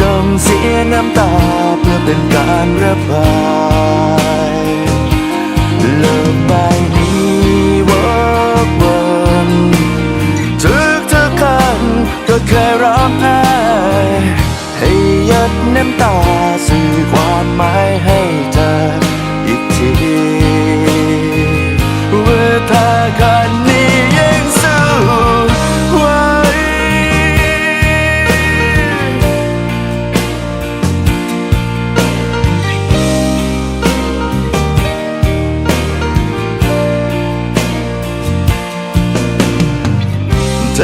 จงเสียน้ำตาเพื่อเป็นการระบายโลกใบนี้วกวนทุกทุกครั้งก็เคยร้องไห้ให้หยดน้ำตาสื่อความหมายให้เธ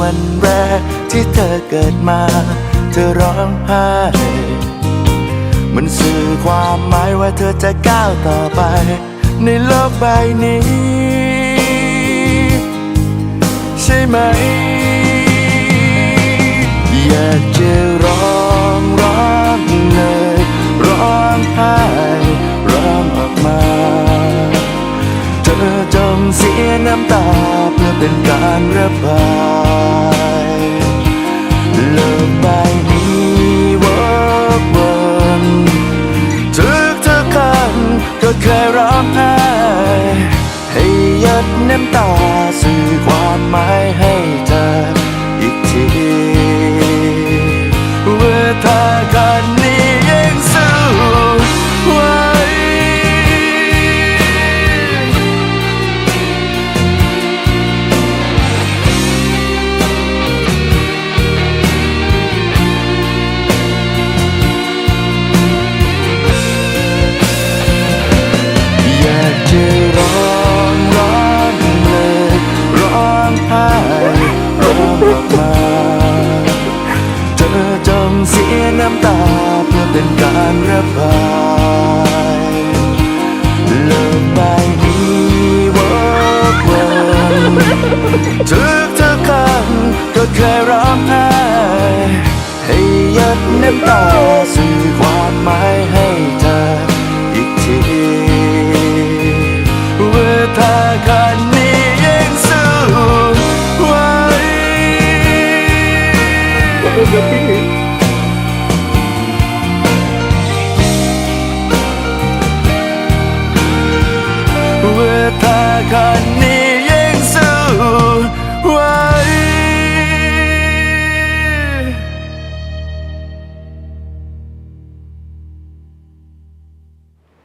วันแรกที่เธอเกิดมา เธอร้องไห้มันสื่อความหมายว่าเธอจะก้าวต่อไป ในโลกใบนี้ ใช่ไหม อยากจะร้องร้องเลยร้องไห้ร้องออกมา เธอจงเสียน้ำตาเพื่อเป็นการระบาย กมาเธอจมเสียน้ำตาเพื่อเป็นการระบายเลิกไปนี้วกวนทุกทุกครั้งก็เคยร้องไห้ให้ยัดน้ำตา